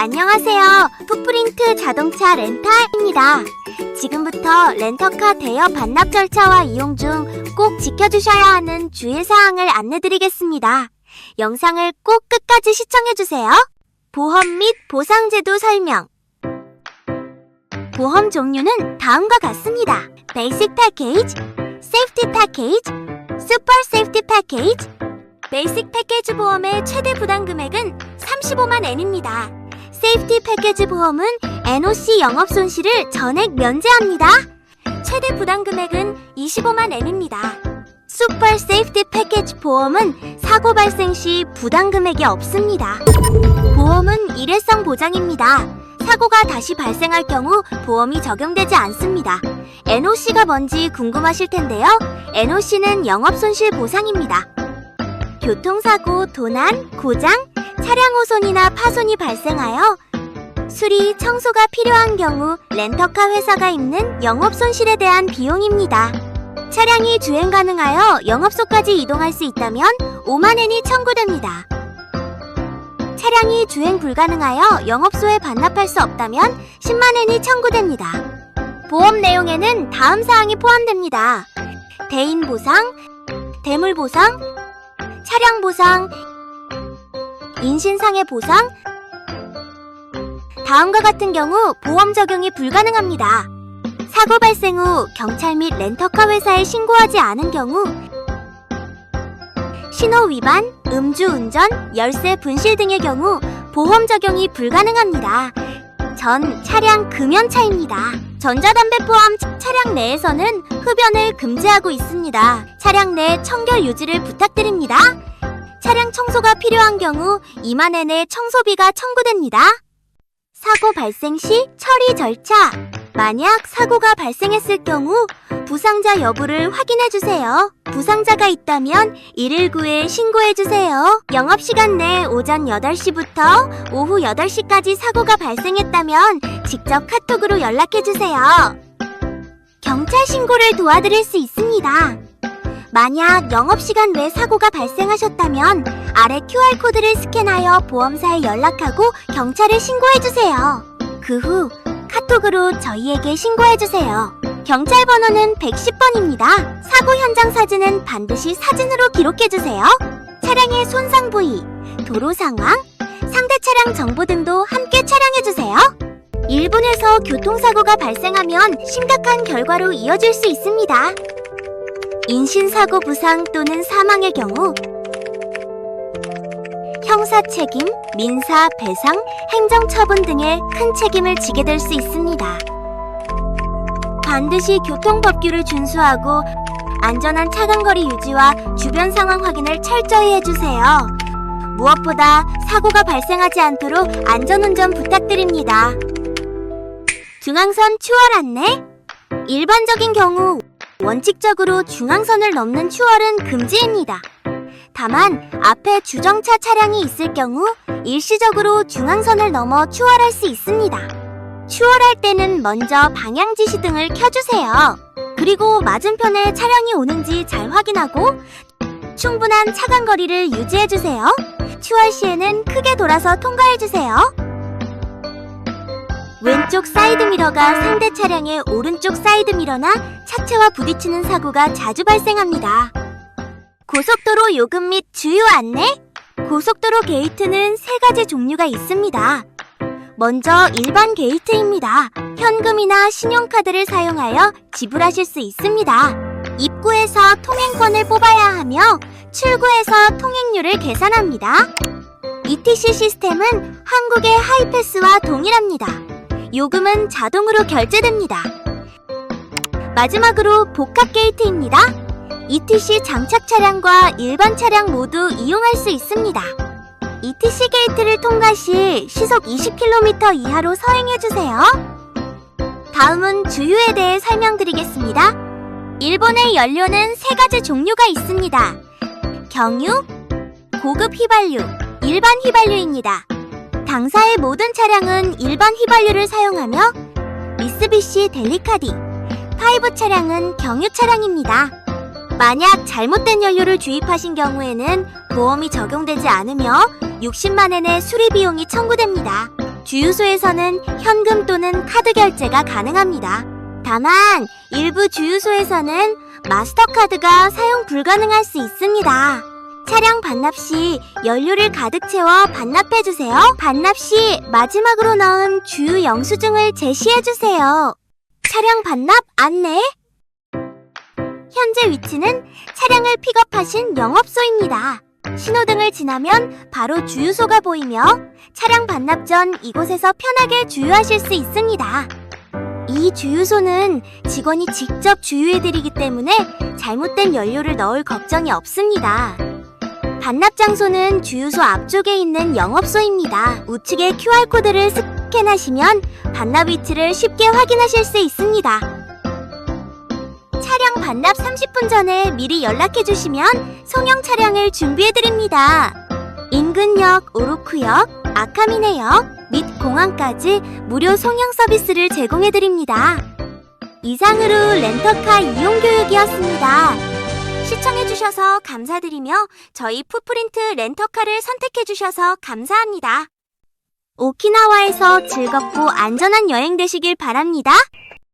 안녕하세요. 풋프린트 자동차 렌탈입니다. 지금부터 렌터카 대여 반납 절차와 이용 중 꼭 지켜주셔야 하는 주의사항을 안내드리겠습니다. 영상을 꼭 끝까지 시청해주세요. 보험 및 보상제도 설명. 보험 종류는 다음과 같습니다. 베이직 패키지, 세이프티 패키지, 슈퍼 세이프티 패키지. 베이직 패키지 보험의 최대 부담 금액은 35만 엔입니다. 세이프티 패키지 보험은 NOC 영업 손실을 전액 면제합니다. 최대 부담 금액은 25만 엔입니다. 슈퍼 세이프티 패키지 보험은 사고 발생 시 부담 금액이 없습니다. 보험은 일회성 보장입니다. 사고가 다시 발생할 경우 보험이 적용되지 않습니다. NOC가 뭔지 궁금하실 텐데요. NOC는 영업 손실 보상입니다. 교통사고, 도난, 고장, 차량 호손이나 파손이 발생하여 수리, 청소가 필요한 경우 렌터카 회사가 입는 영업 손실에 대한 비용입니다. 차량이 주행 가능하여 영업소까지 이동할 수 있다면 5만 엔이 청구됩니다. 차량이 주행 불가능하여 영업소에 반납할 수 없다면 10만 엔이 청구됩니다. 보험 내용에는 다음 사항이 포함됩니다. 대인 보상, 대물 보상, 차량 보상, 인신상해 보상, 다음과 같은 경우 보험 적용이 불가능합니다. 사고 발생 후 경찰 및 렌터카 회사에 신고하지 않은 경우 신호 위반, 음주 운전, 열쇠 분실 등의 경우 보험 적용이 불가능합니다. 전 차량 금연차입니다. 전자담배 포함 차량 내에서는 흡연을 금지하고 있습니다. 차량 내 청결 유지를 부탁드립니다. 청소가 필요한 경우 2만 엔의 청소비가 청구됩니다. 사고 발생 시 처리 절차. 만약 사고가 발생했을 경우 부상자 여부를 확인해 주세요. 부상자가 있다면 119에 신고해 주세요. 영업 시간 내 오전 8시부터 오후 8시까지 사고가 발생했다면 직접 카톡으로 연락해 주세요. 경찰 신고를 도와드릴 수 있습니다. 만약 영업시간 외 사고가 발생하셨다면 아래 QR코드를 스캔하여 보험사에 연락하고 경찰에 신고해주세요. 그 후 카톡으로 저희에게 신고해주세요. 경찰 번호는 110번입니다. 사고 현장 사진은 반드시 사진으로 기록해주세요. 차량의 손상 부위, 도로 상황, 상대 차량 정보 등도 함께 촬영해주세요. 일본에서 교통사고가 발생하면 심각한 결과로 이어질 수 있습니다. 인신사고 부상 또는 사망의 경우 형사 책임, 민사 배상, 행정 처분 등의 큰 책임을 지게 될 수 있습니다. 반드시 교통법규를 준수하고 안전한 차간거리 유지와 주변 상황 확인을 철저히 해주세요. 무엇보다 사고가 발생하지 않도록 안전운전 부탁드립니다. 중앙선 추월 안내 일반적인 경우 원칙적으로 중앙선을 넘는 추월은 금지입니다. 다만 앞에 주정차 차량이 있을 경우 일시적으로 중앙선을 넘어 추월할 수 있습니다. 추월할 때는 먼저 방향 지시 등을 켜주세요. 그리고 맞은편에 차량이 오는지 잘 확인하고 충분한 차간 거리를 유지해주세요. 추월 시에는 크게 돌아서 통과해주세요. 왼쪽 사이드미러가 상대 차량의 오른쪽 사이드미러나 차체와 부딪히는 사고가 자주 발생합니다. 고속도로 요금 및 주요 안내? 고속도로 게이트는 세 가지 종류가 있습니다. 먼저 일반 게이트입니다. 현금이나 신용카드를 사용하여 지불하실 수 있습니다. 입구에서 통행권을 뽑아야 하며 출구에서 통행료를 계산합니다. ETC 시스템은 한국의 하이패스와 동일합니다. 요금은 자동으로 결제됩니다. 마지막으로 복합 게이트입니다. ETC 장착 차량과 일반 차량 모두 이용할 수 있습니다. ETC 게이트를 통과 시 시속 20km 이하로 서행해주세요. 다음은 주유에 대해 설명드리겠습니다. 일본의 연료는 세 가지 종류가 있습니다. 경유, 고급 휘발유, 일반 휘발유입니다. 당사의 모든 차량은 일반 휘발유를 사용하며 미쓰비시 델리카디, 파이브 차량은 경유 차량입니다. 만약 잘못된 연료를 주입하신 경우에는 보험이 적용되지 않으며 60만 엔의 수리 비용이 청구됩니다. 주유소에서는 현금 또는 카드 결제가 가능합니다. 다만 일부 주유소에서는 마스터카드가 사용 불가능할 수 있습니다. 차량 반납 시 연료를 가득 채워 반납해 주세요. 반납 시 마지막으로 넣은 주유 영수증을 제시해 주세요. 차량 반납 안내. 현재 위치는 차량을 픽업하신 영업소입니다. 신호등을 지나면 바로 주유소가 보이며 차량 반납 전 이곳에서 편하게 주유하실 수 있습니다. 이 주유소는 직원이 직접 주유해드리기 때문에 잘못된 연료를 넣을 걱정이 없습니다. 반납 장소는 주유소 앞쪽에 있는 영업소입니다. 우측에 QR코드를 스캔하시면 반납 위치를 쉽게 확인하실 수 있습니다. 차량 반납 30분 전에 미리 연락해 주시면 송영 차량을 준비해 드립니다. 인근역, 오로쿠역, 아카미네역 및 공항까지 무료 송영 서비스를 제공해 드립니다. 이상으로 렌터카 이용 교육이었습니다. 시청해 주셔서 감사드리며 저희 푸프린트 렌터카를 선택해 주셔서 감사합니다. 오키나와에서 즐겁고 안전한 여행 되시길 바랍니다.